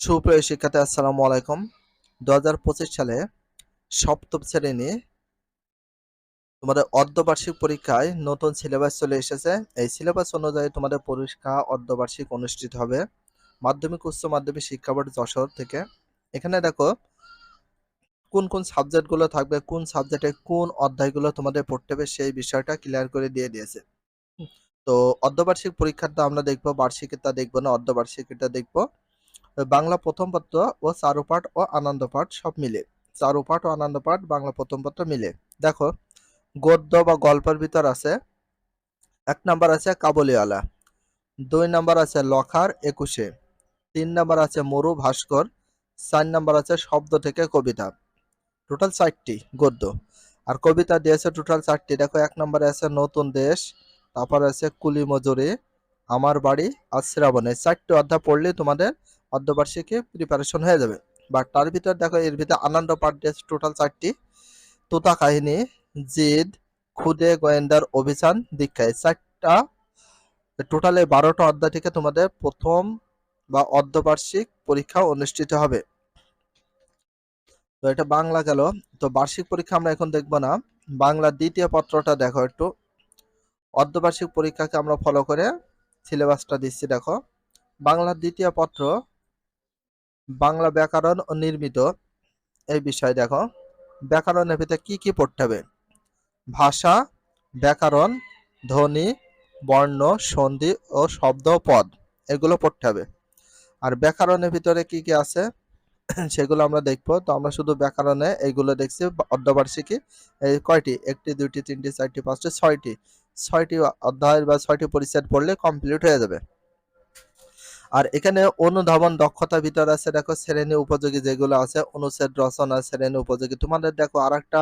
সুপ্রিয় শিক্ষার্থী, আসসালামু আলাইকুম। দু হাজার পঁচিশ সালে সপ্তম শ্রেণি তোমাদের অর্ধবার্ষিক পরীক্ষায় নতুন সিলেবাস চলে এসেছে। এই সিলেবাস অনুযায়ী তোমাদের পরীক্ষা অর্ধবার্ষিক অনুষ্ঠিত হবে মাধ্যমিক, উচ্চ মাধ্যমিক শিক্ষা বোর্ড যশোর থেকে। এখানে দেখো কোন কোন সাবজেক্টগুলো থাকবে, কোন সাবজেক্টে কোন অধ্যায়গুলো তোমাদের পড়তে হবে সেই বিষয়টা ক্লিয়ার করে দিয়ে দিয়েছে। তো অর্ধবার্ষিক পরীক্ষাটা আমরা দেখব বার্ষিকটা দেখব না অর্ধবার্ষিকটা দেখব। বাংলা প্রথম পত্র ও চারুপাঠ ও আনন্দ পাঠ সব মিলে। চারুপাঠ ও আনন্দ পাঠ বাংলা প্রথম পত্র মিলে। দেখো, গদ্য বা গল্পের ভিতর আছে, এক নাম্বার আছে কাবুলিওয়ালা, দুই নাম্বার আছে লখার একুশে, তিন নাম্বার আছে মরু ভাস্কর, চার নাম্বার আছে শব্দ থেকে কবিতা। টোটাল চারটি গদ্য। আর কবিতা দিয়েছে টোটাল চারটি। দেখো, এক নম্বরে আছে নতুন দেশ, তারপর আছে কুলি মজুরি আমার বাড়ি আর শ্রাবণে। চারটি অধ্যায় পড়লে তোমাদের অর্ধবার্ষিকী প্রিপারেশন হয়ে যাবে। বাট তার ভিতর দেখো, এর ভিতরে আনন্দ দিয়েছে টোটাল চারটি। তোতা কাহিনী, জিদ খুদে গোয়েন্দার অভিযান দীক্ষায় এই চারটা টোটালে বারোটা অধ্যায় থেকে তোমাদের প্রথম বা অর্ধবার্ষিক পরীক্ষা অনুষ্ঠিত হবে। তো এটা বাংলা গেল। তো বার্ষিক পরীক্ষা আমরা এখন দেখব না। বাংলা দ্বিতীয় পত্রটা দেখো একটু। অর্ধবার্ষিক পরীক্ষাকে আমরা ফলো করে সিলেবাসটা দিচ্ছি, দেখো। বাংলার দ্বিতীয় পত্র বাংলা ব্যাকরণ ও নির্মিত। এই বিষয় দেখো, ব্যাকরণের ভিতরে কি কি পড়তে হবে? ভাষা, ব্যাকরণ, ধ্বনি, বর্ণ, সন্ধি ও শব্দ পদ, এগুলো পড়তে হবে। আর ব্যাকরণের ভিতরে কি কি আছে? সেগুলো আমরা দেখব। তো আমরা শুধু ব্যাকরণে এইগুলো দেখছি অর্ধবার্ষিকী এই কয়টি? একটি, দুইটি, তিনটি, চারটি, পাঁচটি, ছয়টি। ছয়টি অধ্যায় বা ছয়টি পরিচ্ছেদ পড়লে কমপ্লিট হয়ে যাবে। আর এখানে অনুধাবন দক্ষতা ভিতর আছে, দেখো শ্রেণি উপযোগী যেগুলো আছে, অনুচ্ছেদ, রচনা, শ্রেণি উপযোগী। তোমাদের দেখো আর একটা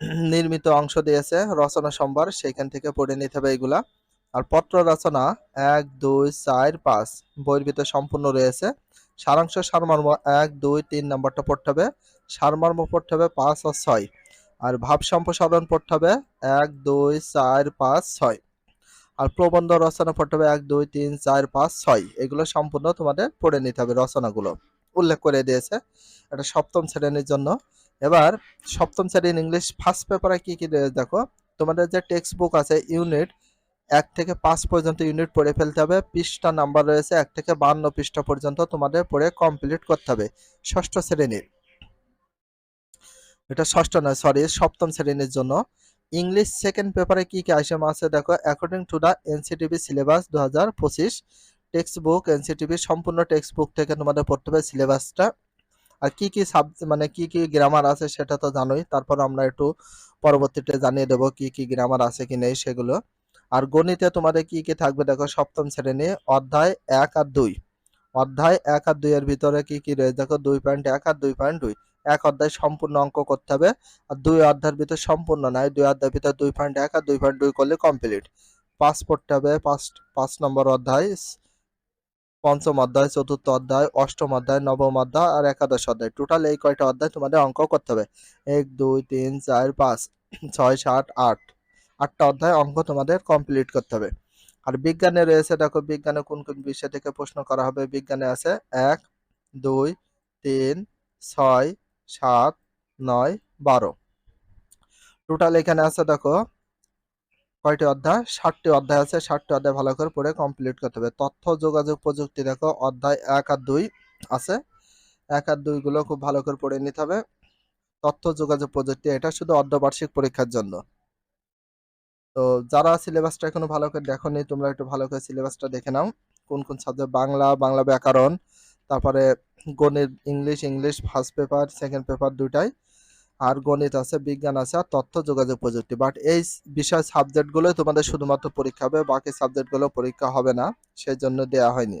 নির্মিত অংশ দিয়েছে, রচনা সম্ভার সেখান থেকে পড়ে নিতে হবে এগুলা। আর পত্র রচনা, এক, দুই, চার, পাঁচ, বইয়ের ভিতরে সম্পূর্ণ রয়েছে। সারাংশ সারমর্ম, এক, দুই, তিন নম্বরটা পড়তে হবে। সারমর্ম পড়তে হবে পাঁচ ও ছয়। আর ভাব সম্প্রসারণ পড়তে হবে, এক, দুই, চার, পাঁচ, ছয়। আর প্রবন্ধ, রচনা পড়তে হবে এক, দুই, তিন, চার, পাঁচ, ছয়, এগুলো সম্পূর্ণ তোমাদের পড়ে নিতে হবে রচনাগুলো। উল্লেখ করে দিয়েছে এটা সপ্তম শ্রেণির জন্য। এবার সপ্তম শ্রেণির ইংলিশ ফার্স্ট পেপারে কি কি রয়েছে দেখো? তোমাদের যে টেক্সট বুক আছে ইউনিট এক থেকে পাঁচ পর্যন্ত ইউনিট পড়ে ফেলতে হবে। পৃষ্ঠা নাম্বার রয়েছে এক থেকে বান্ন পৃষ্ঠা পর্যন্ত তোমাদের পড়ে কমপ্লিট করতে হবে ষষ্ঠ শ্রেণির। এটা ষষ্ঠ নয় সরি সপ্তম শ্রেণির জন্য। ইংলিশ সেকেন্ড পেপারে কি কি আইটেম আছে দেখো according to the NCTB syllabus দু হাজার পঁচিশ টেক্সট বুক এনসিটিভি সম্পূর্ণ টেক্সট বুক থেকে তোমাদের পড়তে হবে সিলেবাসটা আর কি কি সাব মানে কি কি গ্রামার আছে সেটা তো জানোই, তারপর আমরা একটু পরবর্তীতে জানিয়ে দেবো কি কি গ্রামার আছে কি নেই সেগুলো। আর গণিতে তোমাদের কি কি থাকবে দেখো, সপ্তম শ্রেণি, অধ্যায় এক আর দুই। অধ্যায় এক আর দুই এর ভিতরে কি কি রয়েছে দেখো, দুই পয়েন্ট এক আর দুই পয়েন্ট দুই। এক অধ্যায় সম্পূর্ণ অঙ্ক করতে হবে। আর দুই অধ্যায়ের ভিতরে সম্পূর্ণ নয় দুই অধ্যায়ের ভিতরে দুই পয়েন্ট এক আর দুই পয়েন্ট দুই করলে কমপ্লিট পাঁচ পড়তে হবে পাঁচ পাঁচ নম্বর অধ্যায়, পঞ্চম অধ্যায়, চতুর্থ অধ্যায়, অষ্টম অধ্যায়, নবম অধ্যায় আর একাদশ অধ্যায়। টোটাল এই কয়টা অধ্যায় তোমাদের অঙ্ক করতে হবে। এক, দুই, তিন, চার, পাঁচ, ছয়, সাত, আট। আটটা অধ্যায় অঙ্ক তোমাদের কমপ্লিট করতে হবে। আর বিজ্ঞানে রয়েছে, দেখো বিজ্ঞানে কোন কোন বিষয় থেকে প্রশ্ন করা হবে। বিজ্ঞানে আছে এক, দুই, তিন, ছয় সাত, নয়, বারো। টোটাল এখানে আছে দেখো, কয়টি অধ্যায়? ষাটটি অধ্যায় আছে ষাটটি অধ্যায় ভালো করে পড়ে কমপ্লিট করতে হবে। তথ্য, যোগাযোগ, প্রযুক্তি দেখো, অধ্যায় এক আর দুই আছে। এক আর দুই গুলো খুব ভালো করে পড়ে নিতে হবে। তথ্য, যোগাযোগ, প্রযুক্তি, এটা শুধু অর্ধবার্ষিক পরীক্ষার জন্য। তো যারা সিলেবাসটা এখনও ভালো করে দেখোনি, তোমরা একটু ভালো করে সিলেবাসটা দেখে নাও। কোন কোন সাবজেক্ট বাংলা বাংলা ব্যাকরণ, তারপরে গণিত, English English first paper second paper দুটাই আর গণিত আছে, বিজ্ঞান আছে, আর তথ্য, যোগাযোগ প্রযুক্তি। বাট এই বিষয় সাবজেক্টগুলোই তোমাদের শুধুমাত্র পরীক্ষা হবে, বাকি সাবজেক্টগুলো পরীক্ষা হবে না সেই জন্য দেওয়া হয়নি।